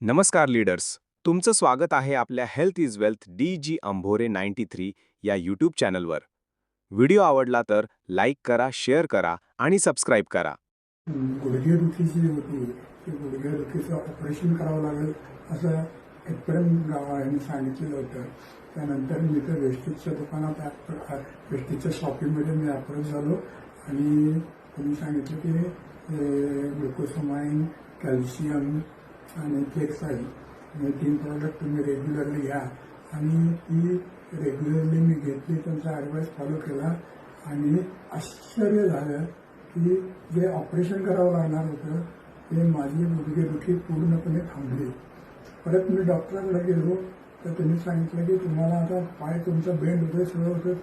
नमस्कार लीडर्स. तुमचं स्वागत आहे आपल्या health is wealth D G Ambhore ninety three या यूट्यूब चॅनलवर. व्हिडिओ आवडला तर लाईक करा शेअर करा आणि सबस्क्राईब करा. गुडघेदुखी जी होती ती गुडघेदुखीचं ऑपरेशन करावं लागेल असं इथपर्यंत गावाने सांगितलेलं होतं. त्यानंतर मी तर वेस्टेजच्या दुकानात वेस्टेजच्या शॉपिंगमध्ये मी अप्रोच झालो आणि त्यांनी सांगितलं की ग्लुकोसोमाइन कॅल्शियम आणि केक्साईल हे तीन प्रॉडक्ट तुम्ही रेग्युलरली घ्या. आणि ती रेग्युलरली मी घेतली त्यांचा ॲडवाईस फॉलो केला. आणि आश्चर्य झालं की जे ऑपरेशन करावं लागणार होतं ते माझी गुडघेदुखी पूर्णपणे थांबली. परत मी डॉक्टरांकडे गेलो. तर त्यांनी सांगितलं की तुम्हाला आता पाय तुमचं बेंड होतं सगळं होतं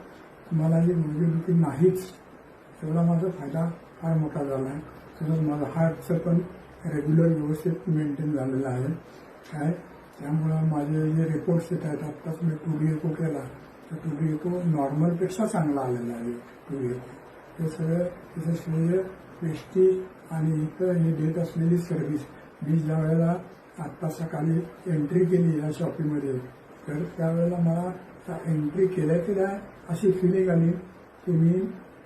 तुम्हाला ही गुडघेदुखी नाहीच. एवढा माझा फायदा फार मोठा झाला आहे तसंच माझं हार्टचं पण रेग्युलर व्यवस्थित मेंटेन झालेलं आहे. काय? त्यामुळं माझे जे रिपोर्ट्स येत आहेत आत्ताच मी टू डी एको केला. तर टू डी एको नॉर्मलपेक्षा चांगला आलेला आहे टू डी एको हे सगळं तिचं श्रेय पेस्टी आणि इतर हे देत असलेली सर्व्हिस मी ज्या वेळेला आत्ता सकाळी एंट्री केली या शॉपिंगमध्ये तर त्यावेळेला मला त्या एंट्री केल्या केल्या अशी फिलिंग आली की मी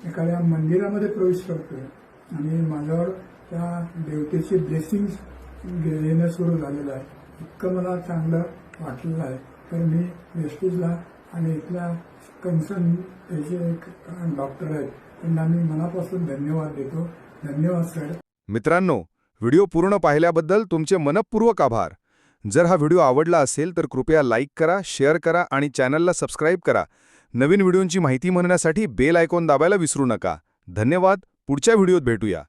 एखाद्या मंदिरामध्ये प्रवेश करतोय आणि माझ्यावर त्या देवतेची ब्लेसिंग येणं सुरू झालेलं आहे. इतकं मला चांगलं वाटलेलं आहे. तर मी वेस्टीजला आणि इथल्या कन्सर्न हे एक डॉक्टर आहेत. त्यांना मी मनापासून धन्यवाद देतो. धन्यवाद सर मित्रांनो व्हिडिओ पूर्ण पाहिल्याबद्दल तुमचे मनपूर्वक आभार. जर हा व्हिडिओ आवडला असेल तर कृपया लाईक करा शेअर करा आणि चॅनलला सबस्क्राईब करा. नवीन व्हिडिओंची माहिती म्हणण्यासाठी बेल आयकॉन दाबायला विसरू नका. धन्यवाद. पुढच्या व्हिडिओत भेटूया.